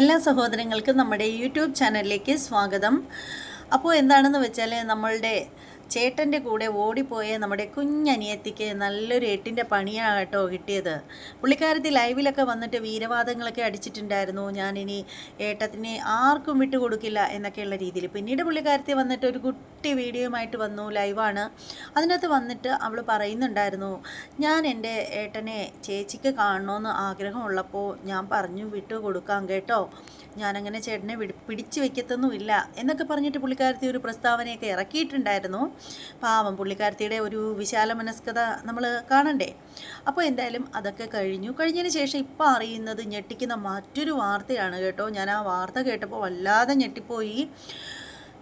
എല്ലാ സഹോദരങ്ങൾക്കും നമ്മുടെ യൂട്യൂബ് ചാനലിലേക്ക് സ്വാഗതം. അപ്പോൾ എന്താണെന്ന് വെച്ചാൽ നമ്മളുടെ ചേട്ടന്റെ കൂടെ ഓടിപ്പോയ നമ്മുടെ കുഞ്ഞനിയത്തിക്ക് നല്ലൊരു എട്ടിന്റെ പണിയാണ് കേട്ടോ കിട്ടിയത്. പുള്ളിക്കാരത്തി ലൈവിലൊക്കെ വന്നിട്ട് വീരവാദങ്ങളൊക്കെ അടിച്ചിട്ടുണ്ടായിരുന്നു. ഞാനിനി ഏട്ടത്തിനെ ആർക്കും വിട്ടു കൊടുക്കില്ല എന്നൊക്കെയുള്ള രീതിയിൽ. പിന്നീട് പുള്ളിക്കാരത്തി വന്നിട്ട് ഒരു കുട്ടി വീഡിയോയുമായിട്ട് വന്നു ലൈവാണ്. അതിനകത്ത് വന്നിട്ട് അവൾ പറയുന്നുണ്ടായിരുന്നു ഞാൻ എന്റെ ഏട്ടനെ ചേച്ചിക്ക് കാണണമെന്ന് ആഗ്രഹമുള്ളപ്പോൾ ഞാൻ പറഞ്ഞു വിട്ടു കൊടുക്കാം കേട്ടോ. ഞാനങ്ങനെ ചേട്ടനെ വിടി പിടിച്ചു വെക്കത്തൊന്നുമില്ല എന്നൊക്കെ പറഞ്ഞിട്ട് പുള്ളിക്കാരത്തി ഒരു പ്രസ്താവനയൊക്കെ ഇറക്കിയിട്ടുണ്ടായിരുന്നു. പാവം പുള്ളിക്കാരത്തിയുടെ ഒരു വിശാല മനസ്കത നമ്മൾ കാണണ്ടേ? അപ്പോൾ എന്തായാലും അതൊക്കെ കഴിഞ്ഞു. കഴിഞ്ഞതിന് ശേഷം ഇപ്പോൾ അറിയുന്നത് ഞെട്ടിക്കുന്ന മറ്റൊരു വാർത്തയാണ് കേട്ടോ. ഞാൻ ആ വാർത്ത കേട്ടപ്പോൾ വല്ലാതെ ഞെട്ടിപ്പോയി.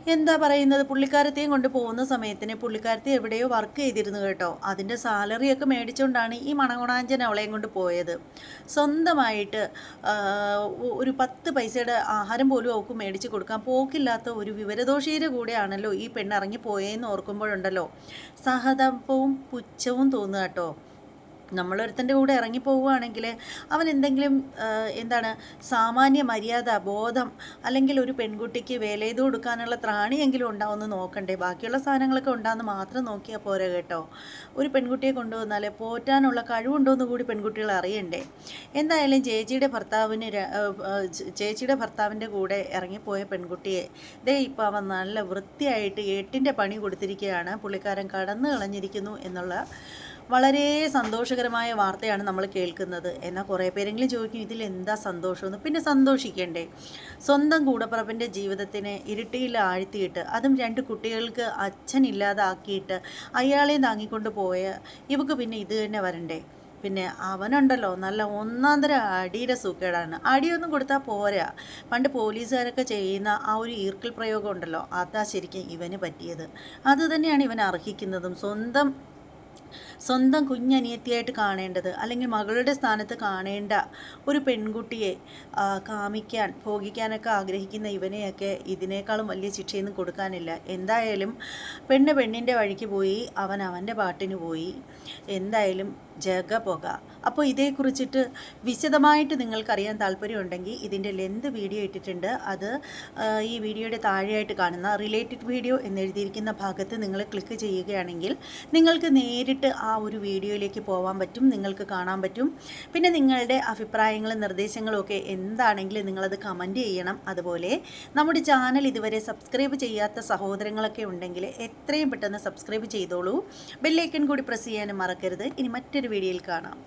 എന്താ പറയുന്നത്? പുള്ളിക്കാരത്തെയും കൊണ്ട് പോകുന്ന സമയത്തിന് പുള്ളിക്കാരത്തി എവിടെയോ വർക്ക് ചെയ്തിരുന്നു കേട്ടോ. അതിന്റെ സാലറിയൊക്കെ മേടിച്ചുകൊണ്ടാണ് ഈ മണകുണാഞ്ചൻ അവളെയും കൊണ്ട് പോയത്. സ്വന്തമായിട്ട് ഒരു പത്ത് പൈസയുടെ ആഹാരം പോലും അവൾക്ക് മേടിച്ച് കൊടുക്കാൻ പോക്കില്ലാത്ത ഒരു വിവരദോഷിയുടെ കൂടെയാണല്ലോ ഈ പെണ്ണ് ഇറങ്ങി പോയെന്ന് ഓർക്കുമ്പോഴുണ്ടല്ലോ. സഹതാപവും പുച്ഛവും തോന്നുക കേട്ടോ. നമ്മളൊരുത്തന്റെ കൂടെ ഇറങ്ങി പോവുകയാണെങ്കിൽ അവൻ എന്തെങ്കിലും എന്താണ് സാമാന്യ മര്യാദ ബോധം അല്ലെങ്കിൽ ഒരു പെൺകുട്ടിക്ക് വേല ചെയ്ത് കൊടുക്കാനുള്ള ത്രാണിയെങ്കിലും ഉണ്ടാവുമെന്ന് നോക്കണ്ടേ. ബാക്കിയുള്ള സാധനങ്ങളൊക്കെ ഉണ്ടാകുന്ന മാത്രം നോക്കിയാൽ പോരെ കേട്ടോ. ഒരു പെൺകുട്ടിയെ കൊണ്ടുവന്നാൽ പോറ്റാനുള്ള കഴിവുണ്ടോയെന്ന് കൂടി പെൺകുട്ടികൾ അറിയണ്ടേ. എന്തായാലും ചേച്ചിയുടെ ഭർത്താവിന് ചേച്ചിയുടെ ഭർത്താവിന്റെ കൂടെ ഇറങ്ങിപ്പോയ പെൺകുട്ടിയെ ദേ ഇപ്പോൾ അവൻ നല്ല വൃത്തിയായിട്ട് എട്ടിന്റെ പണി കൊടുത്തിരിക്കുകയാണ്. പുള്ളിക്കാരൻ കടന്നു കളഞ്ഞിരിക്കുന്നു എന്നുള്ള വളരെ സന്തോഷകരമായ വാർത്തയാണ് നമ്മൾ കേൾക്കുന്നത്. എന്നാൽ കുറേ പേരെങ്കിലും ചോദിക്കും ഇതിൽ എന്താ സന്തോഷമെന്ന്? പിന്നെ സന്തോഷിക്കണ്ടേ? സ്വന്തം കൂടപ്പറപ്പിന്റെ ജീവിതത്തിനെ ഇരുട്ടിയിൽ ആഴ്ത്തിയിട്ട് അതും രണ്ട് കുട്ടികൾക്ക് അച്ഛൻ ഇല്ലാതാക്കിയിട്ട് അയാളെ താങ്ങിക്കൊണ്ട് പോയ ഇവക്ക് പിന്നെ ഇത് തന്നെ വരണ്ടേ? പിന്നെ അവനുണ്ടല്ലോ നല്ല ഒന്നാന്തര അടിയുടെ സൂക്കേടാണ്. അടിയൊന്നും കൊടുത്താൽ പോരാ. പണ്ട് പോലീസുകാരൊക്കെ ചെയ്യുന്ന ആ ഒരു ഈർക്കിൽ പ്രയോഗം ഉണ്ടല്ലോ അതാ ശരിക്കും ഇവന് പറ്റിയത്. അത് തന്നെയാണ് ഇവൻ അർഹിക്കുന്നതും. സ്വന്തം സ്വന്തം കുഞ്ഞനിയത്തിയായിട്ട് കാണേണ്ടത് അല്ലെങ്കിൽ മകളുടെ സ്ഥാനത്ത് കാണേണ്ട ഒരു പെൺകുട്ടിയെ കാമിക്കാൻ ഭോഗിക്കാനൊക്കെ ആഗ്രഹിക്കുന്ന ഇവനെയൊക്കെ ഇതിനേക്കാളും വലിയ ശിക്ഷയൊന്നും കൊടുക്കാനില്ല. എന്തായാലും പെണ്ണ് പെണ്ണിന്റെ വഴിക്ക് പോയി അവൻ അവന്റെ പാട്ടിന് പോയി. എന്തായാലും ജഗ പുക. അപ്പോൾ ഇതേക്കുറിച്ചിട്ട് വിശദമായിട്ട് നിങ്ങൾക്കറിയാൻ താല്പര്യമുണ്ടെങ്കിൽ ഇതിന്റെ ലെന്ത് വീഡിയോ ഇട്ടിട്ടുണ്ട്. അത് ഈ വീഡിയോയുടെ താഴെയായിട്ട് കാണുന്ന റിലേറ്റഡ് വീഡിയോ എന്നെഴുതിയിരിക്കുന്ന ഭാഗത്ത് നിങ്ങൾ ക്ലിക്ക് ചെയ്യുകയാണെങ്കിൽ നിങ്ങൾക്ക് നേരിട്ട് ആ ഒരു വീഡിയോയിലേക്ക് പോകാൻ പറ്റും നിങ്ങൾക്ക് കാണാൻ പറ്റും. പിന്നെ നിങ്ങളുടെ അഭിപ്രായങ്ങളും നിർദ്ദേശങ്ങളും ഒക്കെ എന്താണെങ്കിലും നിങ്ങളത് കമന്റ് ചെയ്യണം. അതുപോലെ നമ്മുടെ ചാനൽ ഇതുവരെ സബ്സ്ക്രൈബ് ചെയ്യാത്ത സഹോദരങ്ങളൊക്കെ ഉണ്ടെങ്കിൽ എത്രയും പെട്ടെന്ന് സബ്സ്ക്രൈബ് ചെയ്തോളൂ. ബെല്ലൈക്കൺ കൂടി പ്രസ് ചെയ്യാനും മറക്കരുത്. ഇനി മറ്റൊരു വീഡിയോയിൽ കാണാം.